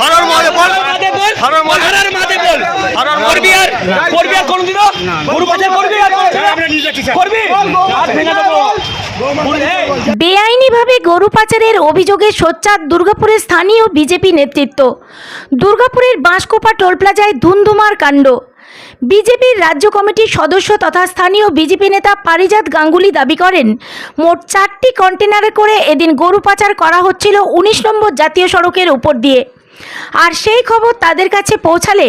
Horror মহলে বল। Horror মহলে। Horror মাঝে বল। হরর করবি আর? করবি আর কোনদিনও? গরু পাচার করবি আর করবি? হাত ভেঙে দেবো। বেআইনিভাবে গরু পাচারের অভিযোগে সোচ্চার দুর্গাপুরের স্থানীয় বিজেপি নেতৃত্ব। দুর্গাপুরের বাঁশকোপা টোল প্লাজায় ধুন্ধুমার কাণ্ড। বিজেপির রাজ্য কমিটির সদস্য তথা স্থানীয় বিজেপি নেতা পারিজাত গাঙ্গুলি দাবি করেন, মোট চারটি কন্টেনারে করে এদিন গরু পাচার করা হচ্ছিল উনিশ নম্বর জাতীয় সড়কের উপর দিয়ে। আর সেই খবর তাদের কাছে পৌঁছালে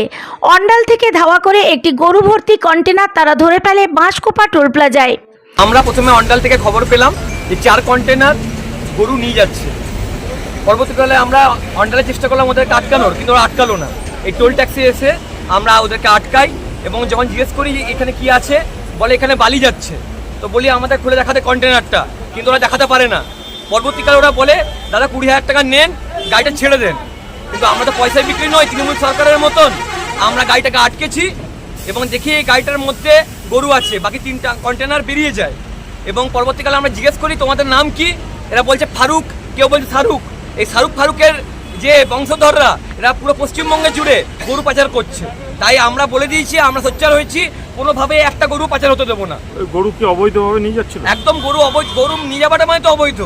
অন্ডাল থেকে ধাওয়া করে একটি গরু ভর্তি কন্টেনার তারা ধরে ফেলে বাঁশকোপা টোল প্লাজায়। আমরা প্রথমে অন্ডাল থেকে খবর পেলাম যে চার কন্টেনার গরু নিয়ে যাচ্ছে। পরবর্তীকালে আমরা অন্ডালের চেষ্টা করলাম ওদেরকে আটকানোর, কিন্তু ওরা আটকালো না। এই টোল ট্যাক্সি এসে আমরা ওদেরকে আটকাই এবং যখন জিজ্ঞেস করি যে এখানে কি আছে, বলে এখানে বালি যাচ্ছে। তো বলি, আমাদের খুলে দেখাতে কন্টেনারটা। কিন্তু ওরা দেখাতে পারে না। পরবর্তীকালে ওরা বলে, দাদা, কুড়ি হাজার টাকা নেন, গাড়িটা ছেড়ে দেন। কিন্তু আমরা তো পয়সায় বিক্রি নয় তৃণমূল সরকারের মতন। আমরা গাড়িটাকে আটকেছি এবং দেখি এই গাড়িটার মধ্যে গরু আছে, বাকি তিনটা কন্টেনার বেরিয়ে যায়। এবং পরবর্তীকালে আমরা জিজ্ঞেস করি, তোমাদের নাম কি? এরা বলছে, ফারুক। কেউ বলছে শাহরুখ এই শাহরুখ ফারুকের যে বংশধররা, এরা পুরো পশ্চিমবঙ্গে জুড়ে গরু পাচার করছে। তাই আমরা বলে দিয়েছি আমরা সোচ্চার হয়েছি কোনোভাবে একটা গরু পাচার হতে দেবো না। গরু কি অবৈধভাবে নিয়ে যাচ্ছিল? একদম গরু অবৈধ গরু নিয়ে যাওয়াটা মানে তো অবৈধ।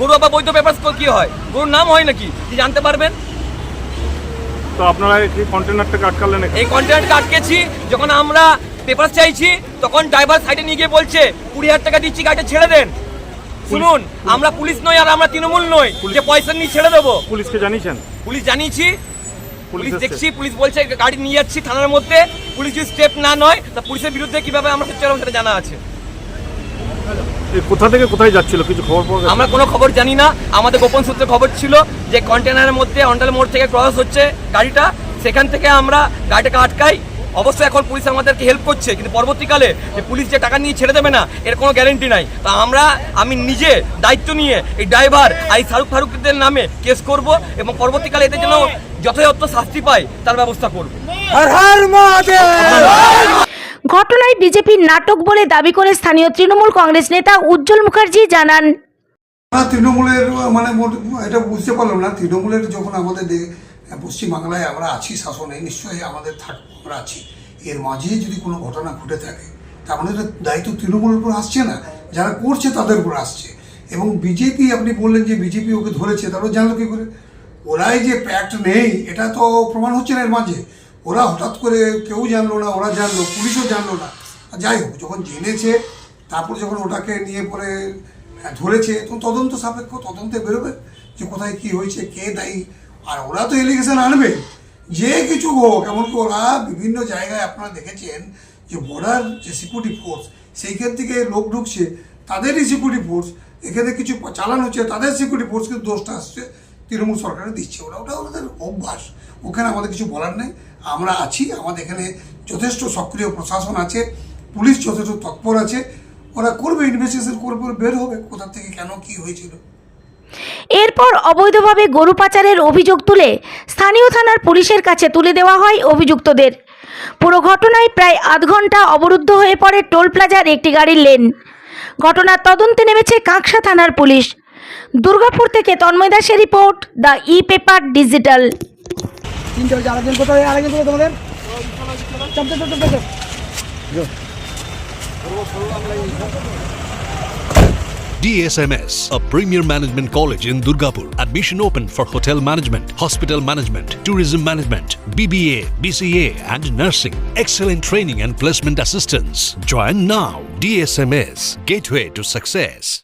গরু আবার বৈধ পেপার কি হয়? গরুর নাম হয় নাকি? কি জানতে পারবেন? তো আপনারা এই কন্টেনারটাকে আটকালেন? এই কন্টেনারটা আটকেছি যখন আমরা পেপার চাইছি তখন ড্রাইভার সাইডে নিয়ে গিয়ে বলছে কুড়ি হাজার টাকা দিচ্ছি গাড়িটা ছেড়ে দেন। শুনুন আমরা পুলিশ নই আর আমরা তৃণমূল নই যে পয়সা নিয়ে ছেড়ে দেবো। পুলিশকে জানিয়েছেন? পুলিশ জানিয়েছি পুলিশ দেখছি পুলিশ বলছে গাড়ি নিয়ে যাচ্ছি থানার মধ্যে। পুলিশ যদি স্টেপ না নয় তা পুলিশের বিরুদ্ধে কীভাবে আমরা সোচ্চার সেটা জানা আছে। কোথা থেকে কোথায় যাচ্ছিল? কিছু খবর পাওয়া আমরা কোনো খবর জানি না। আমাদের গোপন সূত্রে খবর ছিল যে কন্টেনারের মধ্যে অন্ডাল মোড় থেকে ক্রস হচ্ছে গাড়িটা। সেখান থেকে আমরা গাড়িটাকে আটকাই। অবশ্যই এখন পুলিশ আমাদেরকে হেল্প করছে কিন্তু পরবর্তীকালে যে পুলিশ যে টাকা নিয়ে ছেড়ে দেবে না এর কোনো গ্যারেন্টি নাই। তো আমরা আমি নিজে দায়িত্ব নিয়ে এই ড্রাইভার আর এই শাহরুখ ফারুকদের নামে কেস করব এবং পরবর্তীকালে এদের জন্য যথাযথ শাস্তি পায় তার ব্যবস্থা করব। ঘটনায় বিজেপির নাটক বলে দাবি করে স্থানীয় তৃণমূল কংগ্রেস নেতা উজ্জ্বল মুখার্জি জানান। আমরা তৃণমূলের মানে এটা বুঝতে পারলাম না তৃণমূলের যখন আমাদের পশ্চিমবাংলায় আমরা আছি শাসনে নিশ্চয়ই আমাদের থাকব আমরা আছি। এর মাঝে যদি কোনো ঘটনা ঘটে থাকে তার মানে এটা দায়িত্ব তৃণমূলের উপর আসছে না যারা করছে তাদের উপর আসছে। এবং বিজেপি আপনি বললেন যে বিজেপি ওকে ধরেছে তারপর জানলো কি করে? ওরাই যে প্যাক্ট নেই এটা তো প্রমাণ হচ্ছে না এর মাঝে। ওরা হঠাৎ করে কেউ জানলো না ওরা জানলো পুলিশও জানলো না। যাই হোক যখন জেনেছে তারপর যখন ওটাকে নিয়ে পরে হ্যাঁ, ধরেছে তো তদন্ত সাপেক্ষ তদন্তে বেরোবে যে কোথায় কি হয়েছে কে দায়ী। আর ওরা তো এলিগেশন আনবে। যে কিছু হোক এমনকি ওরা বিভিন্ন জায়গায় আপনারা দেখেছেন যে বর্ডার যে সিকিউরিটি ফোর্স সেইখান থেকে লোক ঢুকছে তাদেরই সিকিউরিটি ফোর্স এখানে কিছু চালান হচ্ছে তাদের সিকিউরিটি ফোর্স কিন্তু দোষটা আসছে। তৃণমূল সরকারে দিচ্ছে। ওরা ওটা ওদের অভ্যাস। ওখানে আমাদের কিছু বলার নেই। আমরা আছি। আমাদের এখানে যথেষ্ট সক্রিয় প্রশাসন আছে। পুলিশ যথেষ্ট তৎপর আছে। ওরা করবে ইনভেস্টিগেশন করবে বের হবে কোথা থেকে কেন, কি হয়েছিল। এরপর অবৈধভাবে গরু পাচারের অভিযোগ তুলে স্থানীয় থানার পুলিশের কাছে তুলে দেওয়া হয় অভিযুক্তদের। পুরো ঘটনায় প্রায় আধ ঘণ্টা অবরুদ্ধ হয়ে পড়ে টোল প্লাজার একটি গাড়ির লেন। ঘটনার তদন্তে নেমেছে কাঁকসা থানার পুলিশ। দুর্গাপুর থেকে তন্ময় দাসের report the E paper digital তিনটে হচ্ছে আরেকজন কোথায় আরেকজন কোথায় তোমাদের চাপ চাপ চাপ চাপ DSMS, a premier management college in Durgapur. Admission open for hotel management, hospital management, tourism management, BBA, BCA, and nursing. Excellent training and placement assistance. Join now. DSMS, gateway to success.